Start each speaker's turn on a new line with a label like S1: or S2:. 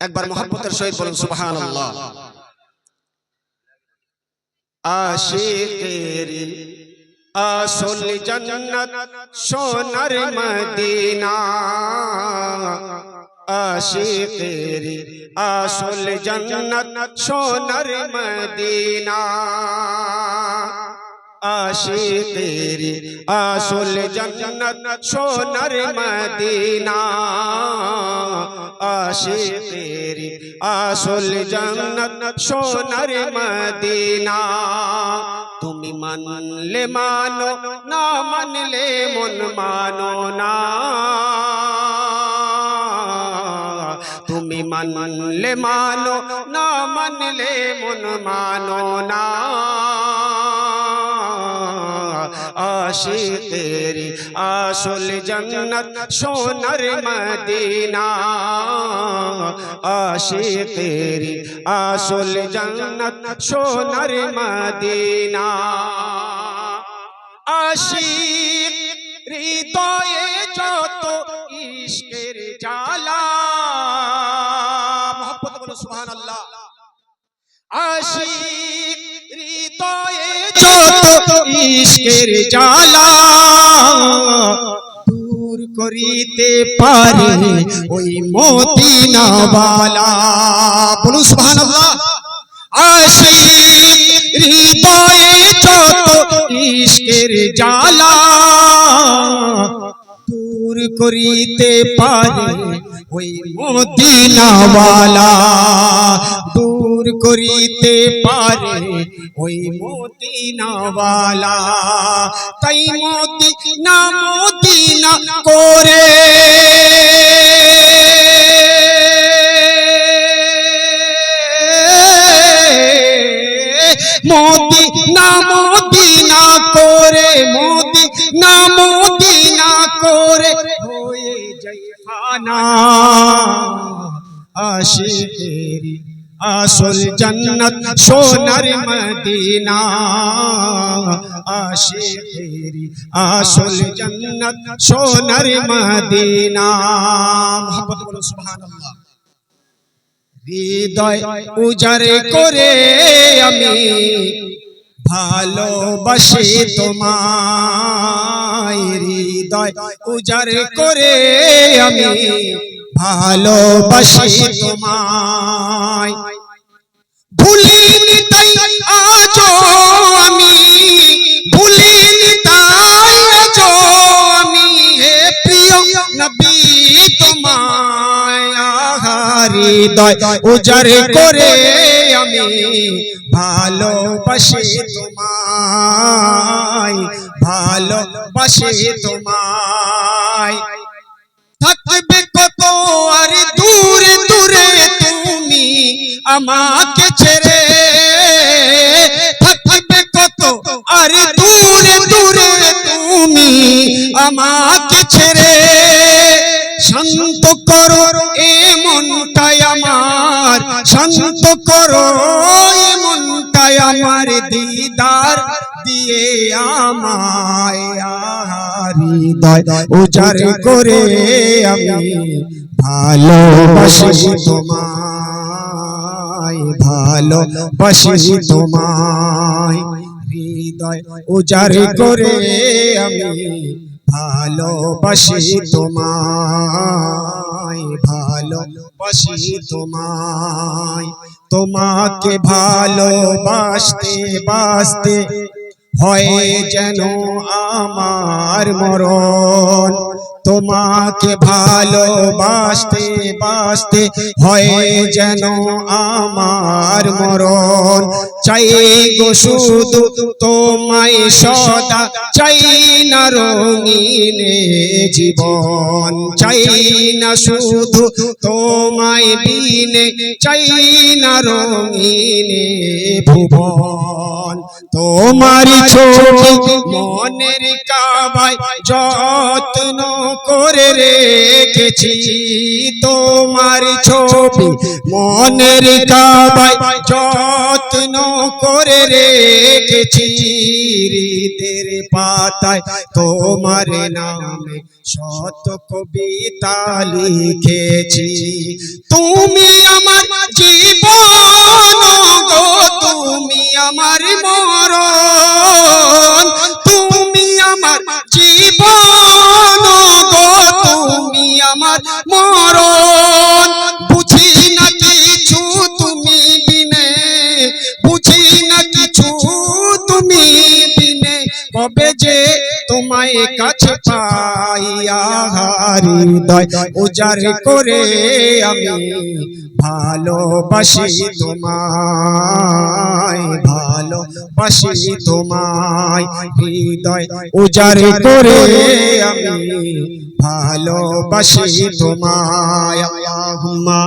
S1: একবার মোহাম্মতের সহিত বলুন সুবহান আল্লাহ আশিকেরি আসল জন্নত সোনার মদিনা। আশিকেরি আসল জন্নত সোনার মদিনা। আশিকেরি আসল জন্নত সোনার মদিনা। আশিকেরি আসল জন্নত সোনার মদিনা। তুমি মানলে মানো, না মানলে মন মানো না। তুমি মানলে মানো, না মানলে মন মানো না। আশিকেরি আসল জন্নত সোনার মদিনা। আশিকেরি আসল জন্নত সোনার মদিনা। আশিক হৃদয়ে যত ইশকের জালা মোহাম্মত বলো, সুবহানাল্লাহ। আশিক যত ইশকের জালা দূর করিতে পারে ওই মদিনাওয়ালা। বলুন সুবহানাল্লাহ। আশিক হৃদয়ে যত ইশকের জালা দূর করিতে পারে ওই মদিনাওয়ালা দূর করিতে পারে, ওই মদিনাওয়ালা। তাই মদিনা মদিনা করে। মদিনা করে, মদিনা মদিনা করে। হয়ে যাই ফানা আশিকেরি আসল জন্নত সোনার মদিনা। আশিকেরি আসল জন্নত সোনার মদিনা। মোহাম্মদ বলো, সুবহানাল্লাহ। হৃদয় উজাড় করে আমি ভালোবাসি তোমায় হৃদয় উজাড় করে আমি ভালোবাসি তোমায়। ভুলিনি তাই আজও আমি ভুলিনি তাই আজও আমি হে প্রিয় নবী তোমায়। হৃদয় উজাড় করে আমি ভালোবাসি তোমায়। ভালোবাসি তোমায়। থাকবে কত আর দূরে দূরে তুমি আমাকে ছেড়ে। থাকবে কত আর দূরে দূরে তুমি আমাকে ছেড়ে। শান্ত করো এ মনটাই আমার, শান্ত করো মনটাই আমার দিদার দিয়ে হৃদয় উজাড় করে আমি ভালোবাসি তোমায় ভালোবাসি তোমায়, হৃদয়। উজাড় করে আমি ভালোবাসি তোমায় ভালোবাসি তোমায়। তোমাকে ভালোবাসতে বাসতে হয় যেন আমার মরণ। তোমাকে ভালোবাসতে, বাসতে হয় যেন আমার মরণ। চাই গো শুধু তোমায় সদা, চাই না রঙিনে জীবন। চাই না শুধু তোমায় বিনে, চাই না রঙিনে ভুবন। তোমারি ছবি মনের কাবায় যত্ন করে রেখেছি। তোমার ছবি মনের কাবায় যত্ন করে রেখেছি। হৃদের পাতায় তোমার নামে শত কবিতা লিখেছি তুমি আমার জীবন মরণ। বুঝি না কিছু তুমি বিনে, বুঝি না কিছু তুমি বিনে। কবে যে তোমায় কাছে পাইয়া হৃদয় উজার করে আমি ভালোবাসি তোমায় ভালোবাসি তোমায়, হৃদয় উজার করে আমি ভালোবাসি তোমায় আল্লাহুম্মা।